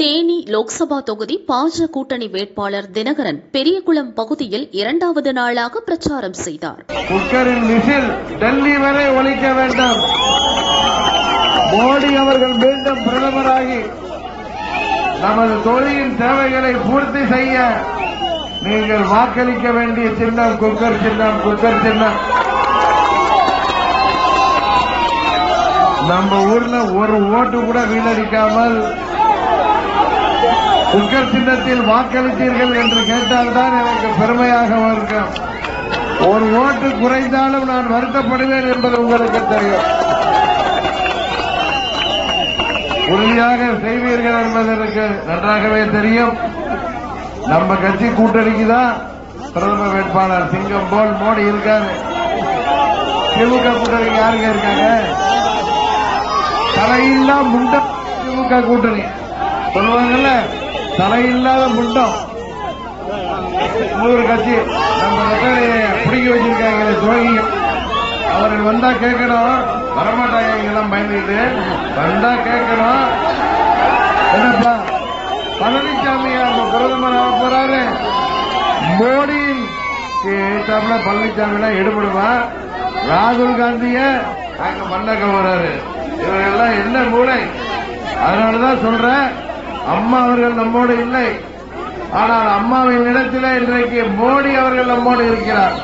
தேனி லோக்சபா தொகுதி பாஜ கூட்டணி வேட்பாளர் தினகரன் பெரியகுளம் பகுதியில் இரண்டாவது நாளாக பிரச்சாரம் செய்தார். குக்கரின் விசில் டெல்லி வரை ஒழிக்க வேண்டும். மோடி அவர்கள் மீண்டும் பிரதமராகி நமது தொழிலின் தேவைகளை பூர்த்தி செய்ய நீங்கள் வாக்களிக்க வேண்டிய சின்னம் குக்கர் சின்னம் குக்கர் சின்னம். நம்ம ஊர்ல ஒரு ஓட்டு கூட வீணடிக்காமல் உங்கள் சின்னத்தில் வாக்களித்தீர்கள் என்று கேட்டால்தான் எனக்கு பெருமையாக இருக்கும் ஒரு ஓட்டு குறைந்தாலும் நான் வருத்தப்படுவேன் என்பது உங்களுக்கு தெரியும். உறுதியாக செய்வீர்கள் என்பது எனக்கு நன்றாகவே தெரியும். நம்ம கட்சி கூட்டணிக்கு தான் பிரதம வேட்பாளர் சிங்கம் போல் மோடி இருக்காரு. திமுக கூட்டணி யாருங்க இருக்காங்க? தலையில்லா முண்ட திமுக கூட்டணி. சொல்லுவாங்கல்ல? தலையில்லாத முண்டம். இன்னொரு கட்சி. நம்ம பிடிக்க வச்சிருக்காங்க துவங்கி அவர்கள் வந்தா கேட்கணும். வரமாட்டாங்க இங்கெல்லாம் பயந்துட்டு வந்தா கேட்கணும். என்னப்பா? பழனிசாமி அவங்க பிரதமர் ஆக போறாரு. மோடியின் ஏத்தாப்புல பழனிசாமி எல்லாம் எடுபடுவா ராகுல் காந்திய அங்க மண்ணக்க போறாரு. இவரெல்லாம் என்ன மூளை? அதனாலதான் சொல்றேன். அம்மா அவர்கள் நம்மோடு இல்லை. ஆனால் அம்மாவின் இடத்திலே இன்றைக்கு மோடி அவர்கள் நம்மோடு இருக்கிறார்.